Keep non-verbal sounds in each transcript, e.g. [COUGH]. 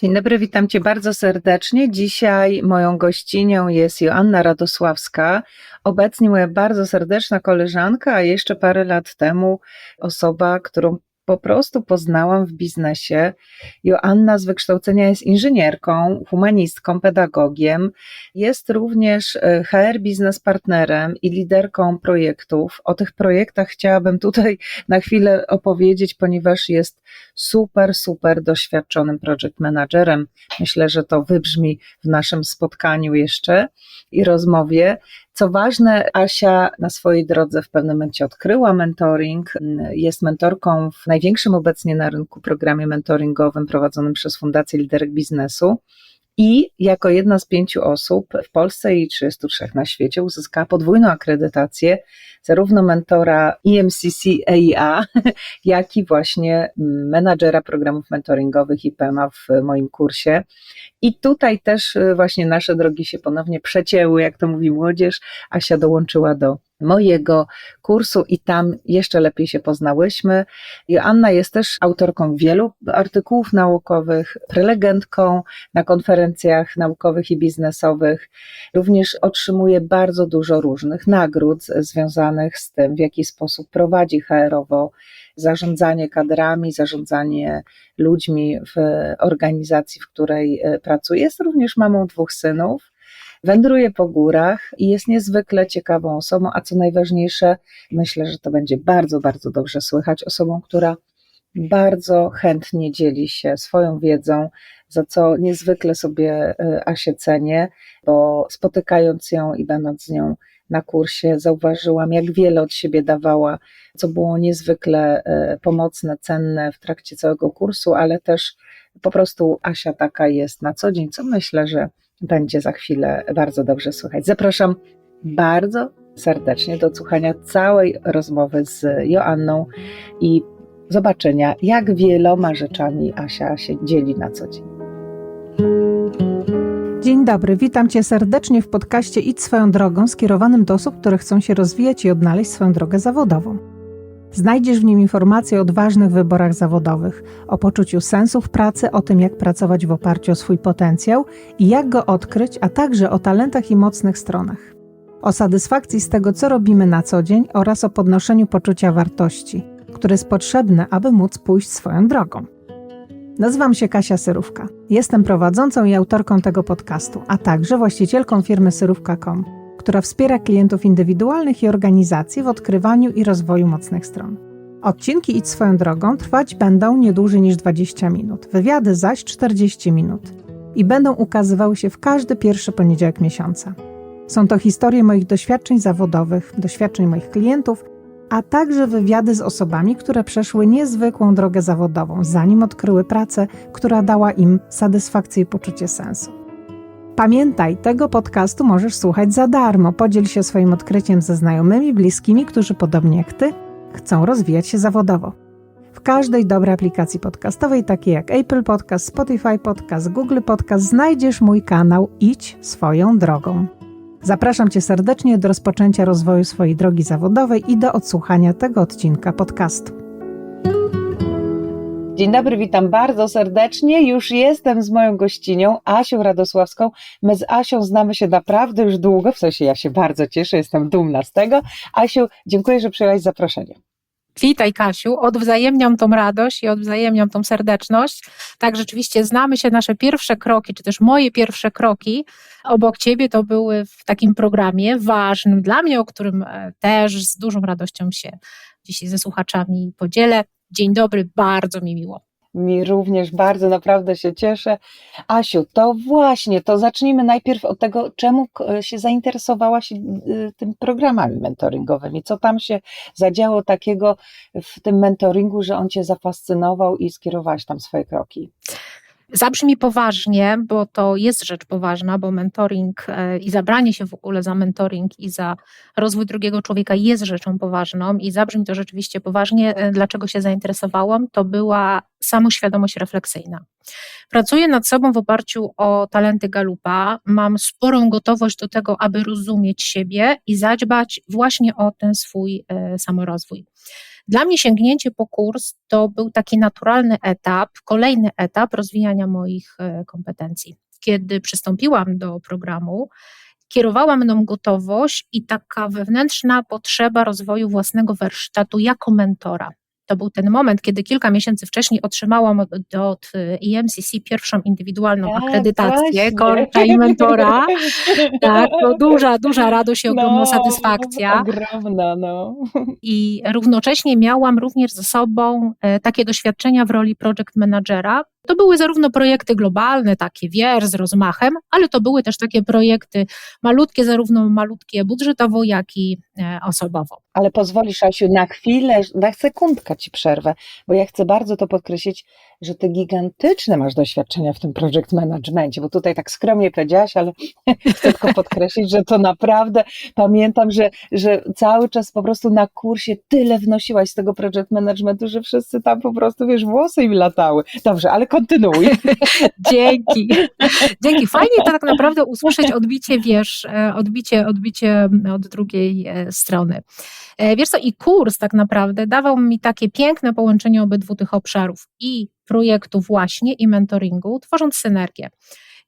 Dzień dobry, witam Cię bardzo serdecznie. Dzisiaj moją gościnią jest Joanna Radosławska, obecnie moja bardzo serdeczna koleżanka, a jeszcze parę lat temu osoba, którą po prostu poznałam w biznesie. Joanna z wykształcenia jest inżynierką, humanistką, pedagogiem. Jest również e, HR biznes partnerem i liderką projektów. O tych projektach chciałabym tutaj na chwilę opowiedzieć, ponieważ jest super, super doświadczonym project managerem. Myślę, że to wybrzmi w naszym spotkaniu jeszcze i rozmowie. Co ważne, Asia na swojej drodze w pewnym momencie odkryła mentoring. Jest mentorką w największym obecnie na rynku programie mentoringowym prowadzonym przez Fundację Liderek Biznesu. I jako jedna z pięciu osób w Polsce i 33 na świecie uzyskała podwójną akredytację zarówno mentora EMCC EIA, [LAUGHS] jak i właśnie menadżera programów mentoringowych IPEMA w moim kursie. I tutaj też y, właśnie nasze drogi się ponownie przecięły, jak to mówi młodzież. Asia dołączyła do mojego kursu i tam jeszcze lepiej się poznałyśmy. Joanna jest też autorką wielu artykułów naukowych, prelegentką na konferencjach naukowych i biznesowych. Również otrzymuje bardzo dużo różnych nagród związanych z tym, w jaki sposób prowadzi HR-owo zarządzanie kadrami, zarządzanie ludźmi w organizacji, w której e, pracuje. Jest również mamą dwóch synów. Wędruje po górach i jest niezwykle ciekawą osobą, a co najważniejsze, myślę, że to będzie bardzo, bardzo dobrze słychać, osobą, która bardzo chętnie dzieli się swoją wiedzą, za co niezwykle sobie e, Asię cenię, bo spotykając ją i będąc z nią na kursie, zauważyłam, jak wiele od siebie dawała, co było niezwykle e, pomocne, cenne w trakcie całego kursu, ale też po prostu Asia taka jest na co dzień, co myślę, że będzie za chwilę bardzo dobrze słychać. Zapraszam bardzo serdecznie do słuchania całej rozmowy z Joanną i zobaczenia, jak wieloma rzeczami Asia się dzieli na co dzień. Dzień dobry, witam Cię serdecznie w podcaście Idź swoją drogą skierowanym do osób, które chcą się rozwijać i odnaleźć swoją drogę zawodową. Znajdziesz w nim informacje o odważnych wyborach zawodowych, o poczuciu sensu w pracy, o tym, jak pracować w oparciu o swój potencjał i jak go odkryć, a także o talentach i mocnych stronach. O satysfakcji z tego, co robimy na co dzień oraz o podnoszeniu poczucia wartości, które jest potrzebne, aby móc pójść swoją drogą. Nazywam się Kasia Syrówka. Jestem prowadzącą i autorką tego podcastu, a także właścicielką firmy Syrówka.com, która wspiera klientów indywidualnych i organizacji w odkrywaniu i rozwoju mocnych stron. Odcinki Idź swoją drogą trwać będą nie dłużej niż 20 minut, wywiady zaś 40 minut i będą ukazywały się w każdy pierwszy poniedziałek miesiąca. Są to historie moich doświadczeń zawodowych, doświadczeń moich klientów – a także wywiady z osobami, które przeszły niezwykłą drogę zawodową, zanim odkryły pracę, która dała im satysfakcję i poczucie sensu. Pamiętaj, tego podcastu możesz słuchać za darmo. Podziel się swoim odkryciem ze znajomymi, bliskimi, którzy podobnie jak ty chcą rozwijać się zawodowo. W każdej dobrej aplikacji podcastowej, takiej jak Apple Podcast, Spotify Podcast, Google Podcast, znajdziesz mój kanał Idź swoją drogą. Zapraszam Cię serdecznie do rozpoczęcia rozwoju swojej drogi zawodowej i do odsłuchania tego odcinka podcastu. Dzień dobry, witam bardzo serdecznie. Już jestem z moją gościnią, Asią Radosławską. My z Asią znamy się naprawdę już długo, w sensie ja się bardzo cieszę, jestem dumna z tego. Asiu, dziękuję, że przyjęłaś zaproszenie. Witaj Kasiu, odwzajemniam tą radość i odwzajemniam tą serdeczność. Tak, rzeczywiście znamy się nasze pierwsze kroki, czy też moje pierwsze kroki obok Ciebie to były w takim programie ważnym dla mnie, o którym e, też z dużą radością się dzisiaj ze słuchaczami podzielę. Dzień dobry, bardzo mi miło. Mi również bardzo, naprawdę się cieszę. Asiu, to właśnie, to zacznijmy najpierw od tego, czemu się zainteresowałaś y, tym programami mentoringowymi. Co tam się zadziało takiego w tym mentoringu, że on cię zafascynował i skierowałaś tam swoje kroki? Zabrzmi poważnie, bo to jest rzecz poważna, bo mentoring e, i zabranie się w ogóle za mentoring i za rozwój drugiego człowieka jest rzeczą poważną i zabrzmi to rzeczywiście poważnie. E, dlaczego się zainteresowałam? To była samoświadomość refleksyjna. Pracuję nad sobą w oparciu o talenty Galupa. Mam sporą gotowość do tego, aby rozumieć siebie i zadbać właśnie o ten swój e, samorozwój. Dla mnie sięgnięcie po kurs to był taki naturalny etap, kolejny etap rozwijania moich e, kompetencji. Kiedy przystąpiłam do programu, kierowała mną gotowość i taka wewnętrzna potrzeba rozwoju własnego warsztatu jako mentora. To był ten moment, kiedy kilka miesięcy wcześniej otrzymałam od, od EMCC pierwszą indywidualną Tak, akredytację, korka i mentora. Tak, to duża, duża radość i ogromna No, satysfakcja. Ogromna, no. I równocześnie miałam również ze sobą e, takie doświadczenia w roli project managera. To były zarówno projekty globalne, takie wier z rozmachem, ale to były też takie projekty malutkie, zarówno malutkie budżetowo, jak i e, osobowo. Ale pozwolisz, Asiu, na chwilę, na sekundkę ci przerwę, bo ja chcę bardzo to podkreślić, że ty gigantyczne masz doświadczenia w tym project managementie, bo tutaj tak skromnie powiedziałaś, ale [LAUGHS] chcę tylko podkreślić, że to naprawdę pamiętam, że, że cały czas po prostu na kursie tyle wnosiłaś z tego project managementu, że wszyscy tam po prostu, wiesz, włosy im latały. Dobrze, ale kontynuuj. [LAUGHS] Dzięki. Dzięki. Fajnie to tak naprawdę usłyszeć odbicie, wiesz, e, odbicie, odbicie od drugiej e, strony. E, Wiesz co, i kurs tak naprawdę dawał mi takie piękne połączenie obydwu tych obszarów i projektu właśnie i mentoringu, tworząc synergię.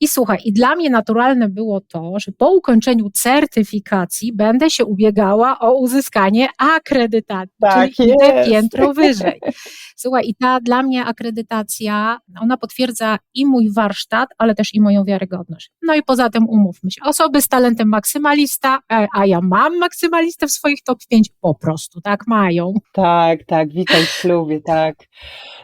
I słuchaj, i dla mnie naturalne było to, że po ukończeniu certyfikacji będę się ubiegała o uzyskanie akredytacji, Tak czyli idę piętro wyżej. Słuchaj, i ta dla mnie akredytacja, ona potwierdza i mój warsztat, ale też i moją wiarygodność. No i poza tym umówmy się, osoby z talentem maksymalista, e, a ja mam maksymalistę w swoich top 5, po prostu tak mają. Tak, tak, witaj w klubie, tak.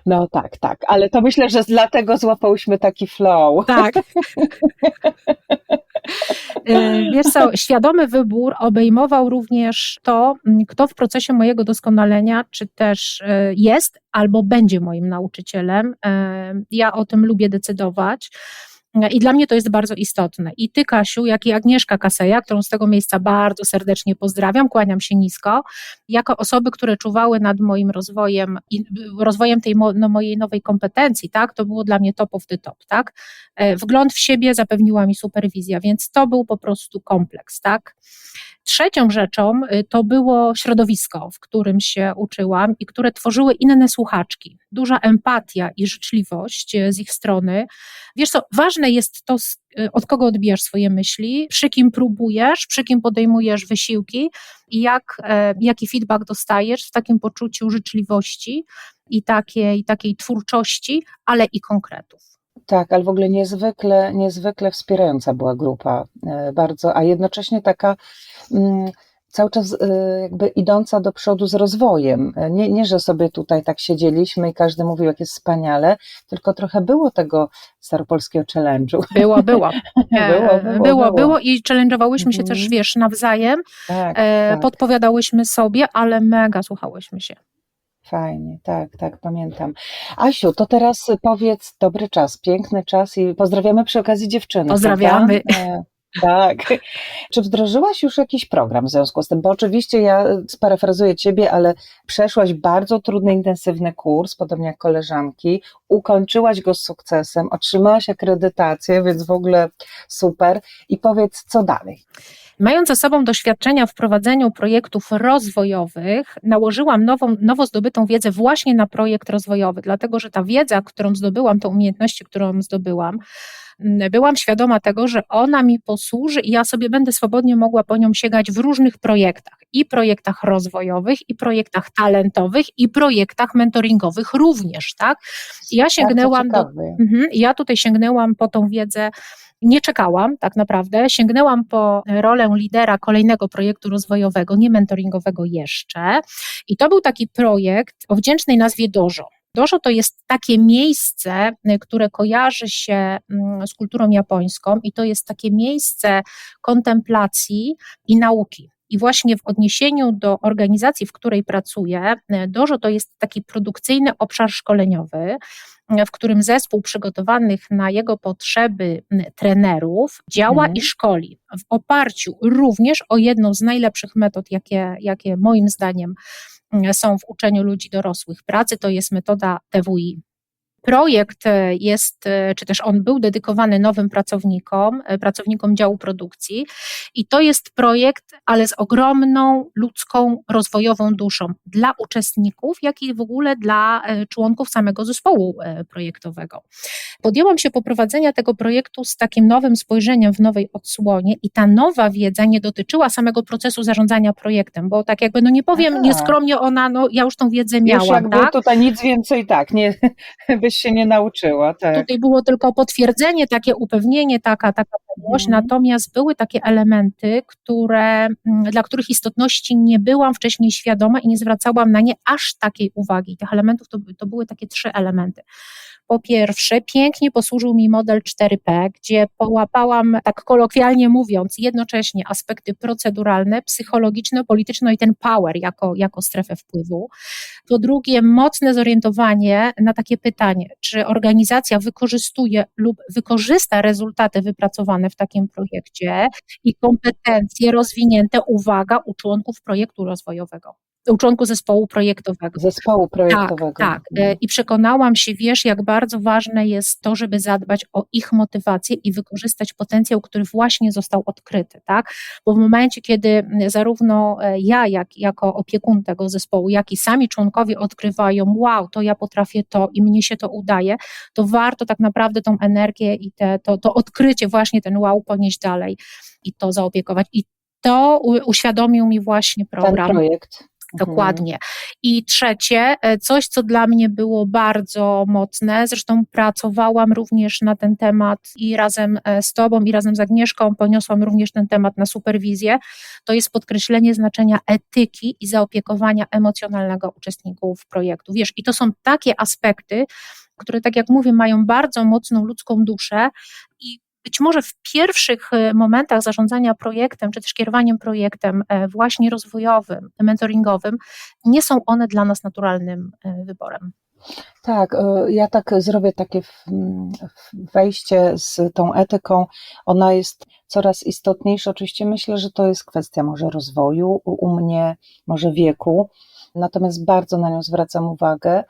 No tak, tak, ale to myślę, że dlatego złapałyśmy taki flow. Tak. [LAUGHS] [LAUGHS] E, Wiesz co, świadomy wybór obejmował również to, kto w procesie mojego doskonalenia, czy też e, jest albo będzie moim nauczycielem. E, Ja o tym lubię decydować. I dla mnie to jest bardzo istotne. I ty, Kasiu, jak i Agnieszka Kaseja, którą z tego miejsca bardzo serdecznie pozdrawiam, kłaniam się nisko, jako osoby, które czuwały nad moim rozwojem i rozwojem tej no, mojej nowej kompetencji, tak, to było dla mnie top of the top, tak. E, Wgląd w siebie zapewniła mi superwizja, więc to był po prostu kompleks, tak. Trzecią rzeczą y, to było środowisko, w którym się uczyłam i które tworzyły inne słuchaczki. Duża empatia i życzliwość y, z ich strony. Wiesz co, ważne jest to, y, od kogo odbijasz swoje myśli, przy kim próbujesz, przy kim podejmujesz wysiłki i jak, e, jaki feedback dostajesz w takim poczuciu życzliwości i takiej, takiej twórczości, ale i konkretów. Tak, ale w ogóle niezwykle, niezwykle wspierająca była grupa, e, bardzo, a jednocześnie taka mm, cały czas e, jakby idąca do przodu z rozwojem. E, Nie, nie, że sobie tutaj tak siedzieliśmy i każdy mówił, jak jest wspaniale, tylko trochę było tego staropolskiego challenge'u. Było, było. [LAUGHS] Było, było, było, było. i challenge'owałyśmy się Mhm. też, wiesz, nawzajem, Tak, tak. podpowiadałyśmy sobie, ale mega słuchałyśmy się. Fajnie, tak, tak, pamiętam. Asiu, to teraz powiedz dobry czas, piękny czas i pozdrawiamy przy okazji dziewczyny. Pozdrawiamy. prawda? Tak. [LAUGHS] Czy wdrożyłaś już jakiś program w związku z tym? Bo oczywiście ja sparafrazuję ciebie, ale przeszłaś bardzo trudny, intensywny kurs, podobnie jak koleżanki, ukończyłaś go z sukcesem, otrzymałaś akredytację, więc w ogóle super. I powiedz, co dalej? Mając za sobą doświadczenia w prowadzeniu projektów rozwojowych, nałożyłam nową, nowo zdobytą wiedzę właśnie na projekt rozwojowy, dlatego że ta wiedza, którą zdobyłam, te umiejętności, którą zdobyłam, byłam świadoma tego, że ona mi posłuży i ja sobie będę swobodnie mogła po nią sięgać w różnych projektach i projektach rozwojowych, i projektach talentowych, i projektach mentoringowych również, tak? Ja sięgnęłam do. Mhm. Ja tutaj sięgnęłam po tą wiedzę, nie czekałam tak naprawdę, sięgnęłam po rolę lidera kolejnego projektu rozwojowego, nie mentoringowego jeszcze. I to był taki projekt o wdzięcznej nazwie Dojo. Dojo to jest takie miejsce, y, które kojarzy się mm, z kulturą japońską, i to jest takie miejsce kontemplacji i nauki. I właśnie w odniesieniu do organizacji, w której pracuję, y, Dojo to jest taki produkcyjny obszar szkoleniowy, w którym zespół przygotowanych na jego potrzeby trenerów działa Mhm. i szkoli w oparciu również o jedną z najlepszych metod, jakie, jakie moim zdaniem są w uczeniu ludzi dorosłych pracy, to jest metoda TWI. Projekt e, jest, e, czy też on był dedykowany nowym pracownikom, e, pracownikom działu produkcji i to jest projekt, ale z ogromną ludzką, rozwojową duszą dla uczestników, jak i w ogóle dla członków samego zespołu projektowego. Podjęłam się poprowadzenia tego projektu z takim nowym spojrzeniem w nowej odsłonie i ta nowa wiedza nie dotyczyła samego procesu zarządzania projektem, bo tak jakby, no nie powiem Aha. nieskromnie ona, no ja już tą wiedzę miałam, Już jakby tak? tutaj nic więcej tak, nie, [LAUGHS] byś się nie nauczyła, tak. Tutaj było tylko potwierdzenie, takie upewnienie, taka, taka pewność, Mhm. natomiast były takie elementy, które, mm, dla których istotności nie byłam wcześniej świadoma i nie zwracałam na nie aż takiej uwagi. Tych elementów to, to były takie trzy elementy. Po pierwsze, pięknie posłużył mi model 4P, gdzie połapałam, tak kolokwialnie mówiąc, jednocześnie aspekty proceduralne, psychologiczne, polityczne i ten power jako, jako strefę wpływu. Po drugie, mocne zorientowanie na takie pytanie, czy organizacja wykorzystuje lub wykorzysta rezultaty wypracowane w takim projekcie i kompetencje rozwinięte, uwaga, u członków projektu rozwojowego u zespołu projektowego. Zespołu projektowego. Tak, tak. I przekonałam się, wiesz, jak bardzo ważne jest to, żeby zadbać o ich motywację i wykorzystać potencjał, który właśnie został odkryty, tak? Bo w momencie, kiedy zarówno e, ja, jak jako opiekun tego zespołu, jak i sami członkowie odkrywają, wow, to ja potrafię to i mnie się to udaje, to warto tak naprawdę tą energię i te, to, to odkrycie, właśnie ten wow ponieść dalej i to zaopiekować. I to uświadomił mi właśnie program. Ten projekt. Mhm. Dokładnie. I trzecie, e, coś, co dla mnie było bardzo mocne, zresztą pracowałam również na ten temat i razem e, z Tobą, i razem z Agnieszką poniosłam również ten temat na superwizję, to jest podkreślenie znaczenia etyki i zaopiekowania emocjonalnego uczestników projektu. Wiesz, i to są takie aspekty, które, tak jak mówię, mają bardzo mocną ludzką duszę i być może w pierwszych e, momentach zarządzania projektem, czy też kierowaniem projektem e, właśnie rozwojowym, mentoringowym, nie są one dla nas naturalnym e, wyborem. Tak, ja tak zrobię takie wejście z tą etyką. Ona jest coraz istotniejsza. Oczywiście myślę, że to jest kwestia może rozwoju u mnie, może wieku, natomiast bardzo na nią zwracam uwagę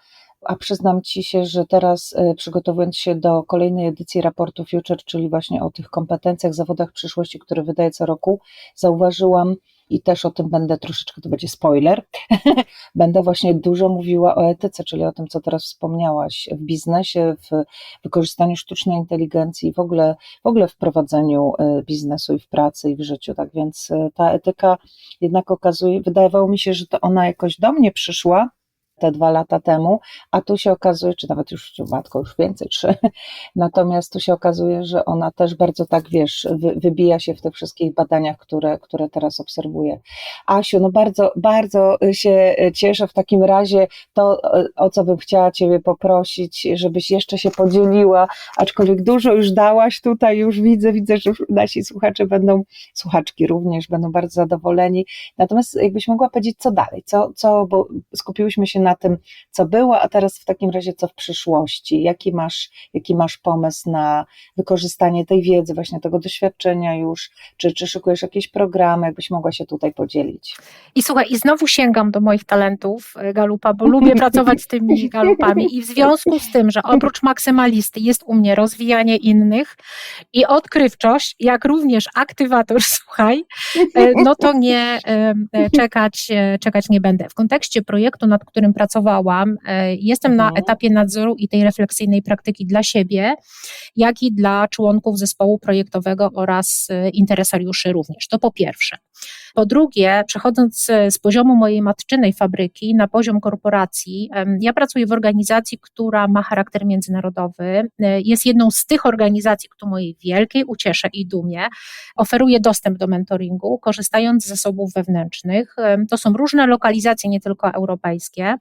a przyznam Ci się, że teraz e, przygotowując się do kolejnej edycji raportu Future, czyli właśnie o tych kompetencjach, zawodach przyszłości, które wydaję co roku, zauważyłam i też o tym będę troszeczkę, to będzie spoiler, [LAUGHS] będę właśnie dużo mówiła o etyce, czyli o tym, co teraz wspomniałaś w biznesie, w wykorzystaniu sztucznej inteligencji, w ogóle, w ogóle w prowadzeniu e, biznesu i w pracy i w życiu, tak więc e, ta etyka jednak okazuje, wydawało mi się, że to ona jakoś do mnie przyszła, te dwa lata temu, a tu się okazuje, czy nawet już matko już więcej, trzy, [LAUGHS] natomiast tu się okazuje, że ona też bardzo tak, wiesz, wy, wybija się w tych wszystkich badaniach, które, które teraz obserwuję. Asiu, no bardzo, bardzo się cieszę w takim razie. To, o co bym chciała Ciebie poprosić, żebyś jeszcze się podzieliła, aczkolwiek dużo już dałaś tutaj, już widzę, widzę, że nasi słuchacze będą, słuchaczki również będą bardzo zadowoleni, natomiast jakbyś mogła powiedzieć, co dalej, co, co bo skupiłyśmy się na tym, co było, a teraz w takim razie co w przyszłości? Jaki masz, jaki masz pomysł na wykorzystanie tej wiedzy, właśnie tego doświadczenia już? Czy, czy szykujesz jakieś programy, jakbyś mogła się tutaj podzielić? I słuchaj, i znowu sięgam do moich talentów e, galupa, bo lubię [LAUGHS] pracować z tymi galupami i w związku z tym, że oprócz maksymalisty jest u mnie rozwijanie innych i odkrywczość, jak również aktywator, [LAUGHS] słuchaj, e, no to nie e, czekać, czekać nie będę. W kontekście projektu, nad którym pracowałam, e, jestem na mhm. etapie nadzoru i tej refleksyjnej praktyki dla siebie, jak i dla członków zespołu projektowego oraz e, interesariuszy również. To po pierwsze. Po drugie, przechodząc z poziomu mojej matczynej fabryki na poziom korporacji, ja pracuję w organizacji, która ma charakter międzynarodowy. E, jest jedną z tych organizacji, ku mojej wielkiej uciesze i dumie oferuje dostęp do mentoringu, korzystając z zasobów wewnętrznych. To są różne lokalizacje, nie tylko europejskie.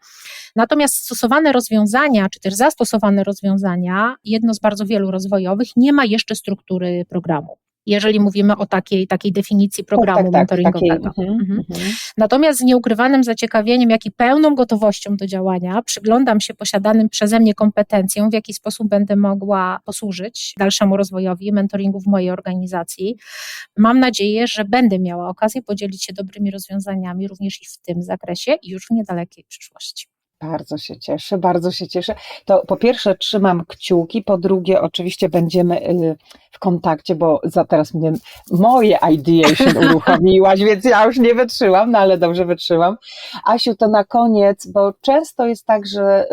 Natomiast stosowane rozwiązania, czy też zastosowane rozwiązania, jedno z bardzo wielu rozwojowych, nie ma jeszcze struktury programu jeżeli mówimy o takiej, takiej definicji programu tak, tak, mentoringowego. Mhm, mhm. mhm. Natomiast z nieukrywanym zaciekawieniem, jak i pełną gotowością do działania, przyglądam się posiadanym przeze mnie kompetencjom, w jaki sposób będę mogła posłużyć dalszemu rozwojowi mentoringu w mojej organizacji. Mam nadzieję, że będę miała okazję podzielić się dobrymi rozwiązaniami również i w tym zakresie i już w niedalekiej przyszłości. Bardzo się cieszę, bardzo się cieszę. To po pierwsze trzymam kciuki, po drugie oczywiście będziemy y, w kontakcie, bo za teraz mnie moje ideation [LAUGHS] uruchomiłaś, więc ja już nie wytrzymam, no ale dobrze wytrzymam. Asiu, to na koniec, bo często jest tak, że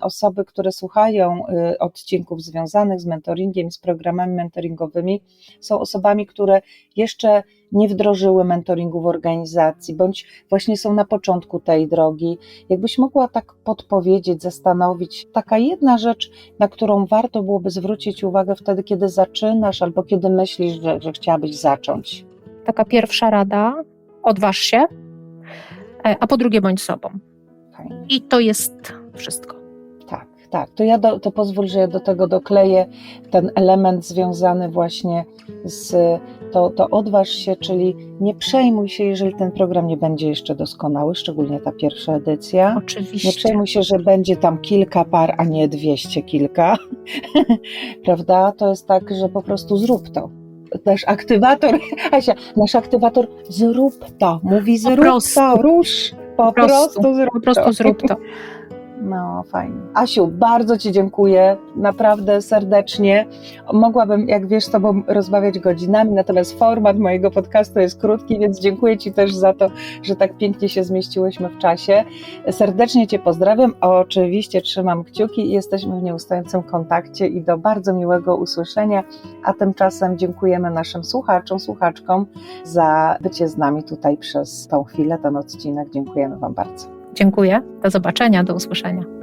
osoby, które słuchają y, odcinków związanych z mentoringiem, z programami mentoringowymi, są osobami, które jeszcze nie wdrożyły mentoringu w organizacji, bądź właśnie są na początku tej drogi. Jakbyś mogła tak podpowiedzieć, zastanowić, taka jedna rzecz, na którą warto byłoby zwrócić uwagę wtedy, kiedy zaczynasz albo kiedy myślisz, że, że chciałabyś zacząć. Taka pierwsza rada, odważ się, e, a po drugie bądź sobą. I to jest wszystko. Tak. To ja do, to pozwól, że ja do tego dokleję ten element związany właśnie z to, to odważ się, czyli nie przejmuj się, jeżeli ten program nie będzie jeszcze doskonały, szczególnie ta pierwsza edycja. Oczywiście. Nie przejmuj się, że będzie tam kilka par, a nie dwieście kilka. [LAUGHS] Prawda? To jest tak, że po prostu zrób to. Nasz aktywator, [LAUGHS] Asia, nasz aktywator zrób to. Mówi zrób to, rusz. Po, prostu. prostu zrób Po prostu to. zrób to. [LAUGHS] No, fajnie. Asiu, bardzo Ci dziękuję, naprawdę serdecznie. Mogłabym, jak wiesz, z Tobą rozmawiać godzinami, natomiast format mojego podcastu jest krótki, więc dziękuję Ci też za to, że tak pięknie się zmieściłyśmy w czasie. Serdecznie Cię pozdrawiam, oczywiście trzymam kciuki i jesteśmy w nieustającym kontakcie i do bardzo miłego usłyszenia, a tymczasem dziękujemy naszym słuchaczom, słuchaczkom za bycie z nami tutaj przez tą chwilę, ten odcinek. Dziękujemy Wam bardzo. Dziękuję. Do zobaczenia, do usłyszenia.